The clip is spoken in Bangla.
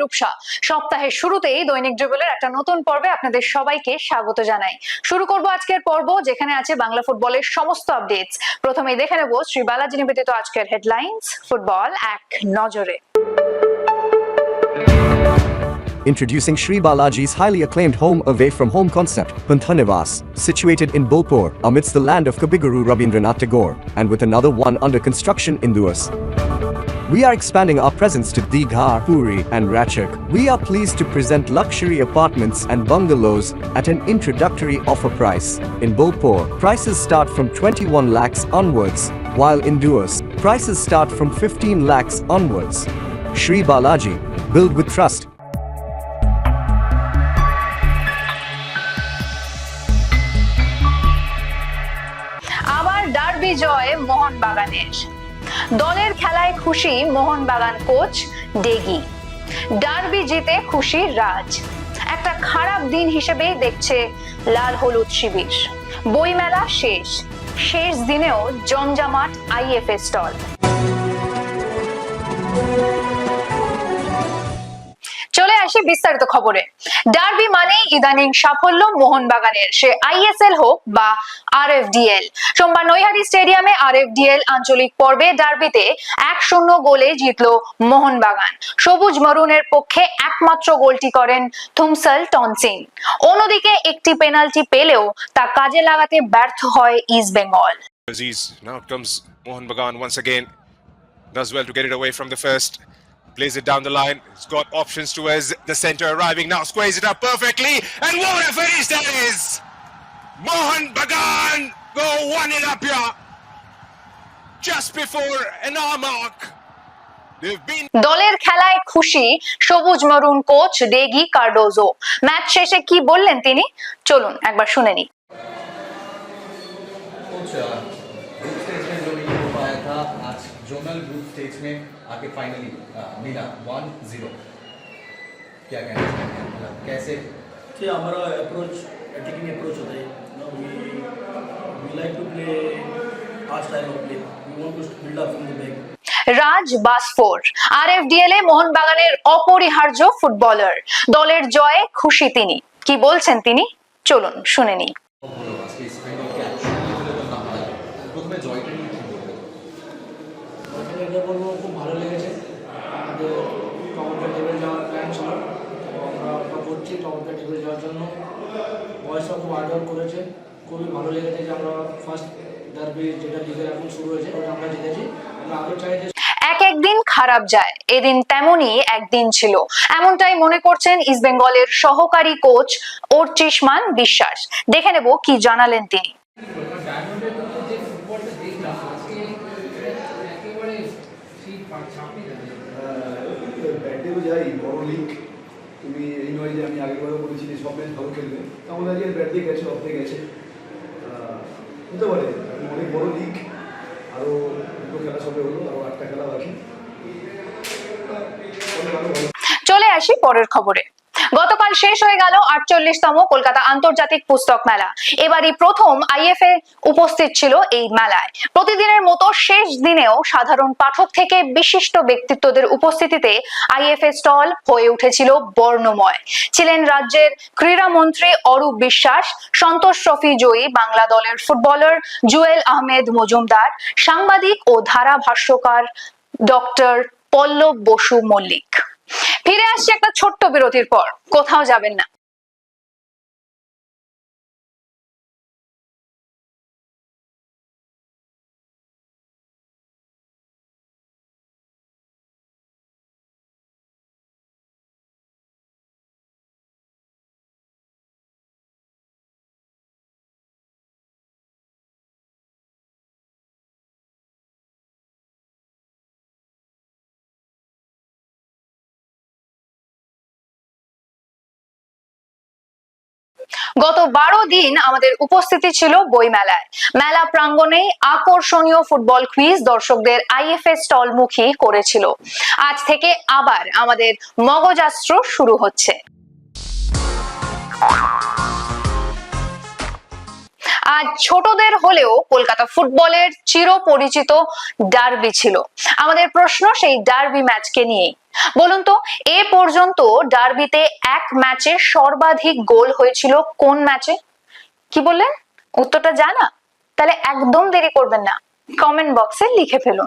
রূপসা সপ্তাহের শুরুতেই দৈনিক যুগলের একটা নতুন পর্বে আপনাদের সবাইকে স্বাগত জানাই শুরু করব আজকের পর্ব যেখানে আছে বাংলা ফুটবলের সমস্ত আপডেটস প্রথমেই দেখে নেব শ্রী বালাজি নিবেদিত আজকের হেডলাইন্স ফুটবল এক নজরে Introducing Sri Balaji's highly acclaimed home away from home concept, Panthanivas, situated in Bolpur amidst the land of Kabiguru Rabindranath Tagore, and with another one under construction in Duas. We are expanding our presence to Digha, Puri, and Ratchak. We are pleased to present luxury apartments and bungalows at an introductory offer price. In Bolpur, prices start from 21 lakhs onwards, while in Duas, prices start from 15 lakhs onwards. Sri Balaji, build with trust. আবার ডার্বি জয় মোহনবাগানের দলের খেলায় খুশি মোহনবাগান কোচ ডেগি। ডার্বি জিতে খুশি রাজ। একটা খারাপ দিন হিসেবে দেখছে লাল হলুদ শিবির। বইমেলা শেষ। শেষ দিনেও জমজমাট আইএফএ স্টল আসি বিস্তারিত খবরে ডার্বি মানেই ইদানিং সাফল্য মোহনবাগানের সে আইএসএল হোক বা আরএফডিএল সোমবার নৈহাটি স্টেডিয়ামে আরএফডিএল আঞ্চলিক পর্বে ডার্বিতে এক শূন্য গোলে জিতল মোহনবাগান সবুজ মরুনের পক্ষে একমাত্র গোলটি করেন থুমসল টনসিন অন্যদিকে একটি পেনাল্টি পেলেও তা কাজে লাগাতে ব্যর্থ হয় East Bengal Aziz. Now comes Mohan Bagan once again. Does well to get it away from the first. Plays it down the line. He's got options towards the center arriving now. Squares it up perfectly. And what a finish that is! Mohan Bagan go one it up here. Just before an hour mark. They've been দলের খেলায় খুশি সবুজ maroon coach Deggie Cardozo match শেষে কি বললেন তিনি চলুন একবার শুনে নিই जोनल ग्रुप स्टेज में आके फाइनली मिला वन जीरो क्या कहना चाहेंगे मतलब कैसे See, our approach, attacking approach होता है. You know, we we like to play our style of play. We want to build up from the back. Raj Basfore R F DL A মোহনবাগানের অপরিহার্য ফুটবলার দলের জয়ে খুশি তিনি কি বলছেন তিনি চলুন শুনে নিই এটা বলব, খুব ভালো লেগেছে। আমাদের টমেটো টেবিল যাওয়ার প্ল্যান ছিল আমরা করছি টমেটো টেবিল যাওয়ার জন্য। বয়সটা খুব ওয়ার্ক করেছে। খুবই ভালো লেগেছে যে আমরা ফার্স্ট ডার্বি যেটা লিগের এখন শুরু হয়েছে, ওটা আমরা জিতেছি। আমরা আগে চাই যে এক একদিন খারাপ যায়, এদিন তেমনই একদিন ছিল। এমনটাই মনে করছেন ইস্ট বেঙ্গলের সহকারী কোচ অর্চিসমান বিশ্বাস। দেখে নেব কি জানালেন তিনি। যাই বড় লিগ তুমি এই নয় যে আমি আগেরবারও বলেছি যে সব ম্যাচ ভালো খেলবে। তেমন আজকে ব্যাট দিয়ে গেছে অফ দিয়ে গেছে। হতে পারে অনেক বড় লিগ আরও দুটো খেলা সবে হলো আরও আটটা খেলা বাকি। চলে আসি পরের খবরে। গতকাল শেষ হয়ে গেল আটচল্লিশতম কলকাতা আন্তর্জাতিক পুস্তক মেলা। এবারই প্রথম আইএফএ উপস্থিত ছিল এই মেলায়। প্রতিদিনের মতো শেষ দিনেও সাধারণ পাঠক থেকে বিশিষ্ট ব্যক্তিত্বদের উপস্থিতিতে আইএফএ স্টল হয়ে উঠেছিল বর্ণময়। ছিলেন রাজ্যের ক্রীড়ামন্ত্রী অরূপ বিশ্বাস, সন্তোষ ট্রফি জয়ী বাংলা দলের ফুটবলার জুয়েল আহমেদ মজুমদার, সাংবাদিক ও ধারাভাষ্যকার ডক্টর পল্লব বসু মল্লিক। ফিরে আসছি একটা ছোট্ট বিরতির পর। কোথাও যাবেন না। গত বারো দিন আমাদের উপস্থিতি ছিল বইমেলায়। মেলা প্রাঙ্গনে আকর্ষণীয় ফুটবল কুইজ দর্শকদের আইএফএ স্টলমুখী করেছিল। আজ থেকে আবার আমাদের মগজাস্ত্র শুরু হচ্ছে। আজ ছোটদের হলেও কলকাতা ফুটবলের চিরপরিচিত ডার্বি ছিল। আমাদের প্রশ্ন সেই ডার্বি ম্যাচকে নিয়েই। বলুন তো, এ পর্যন্ত ডার্বিতে এক ম্যাচে সর্বাধিক গোল হয়েছিল কোন ম্যাচে? কি বললেন? উত্তরটা জানা? তাহলে একদম দেরি করবেন না। কমেন্ট বক্সে লিখে ফেলুন।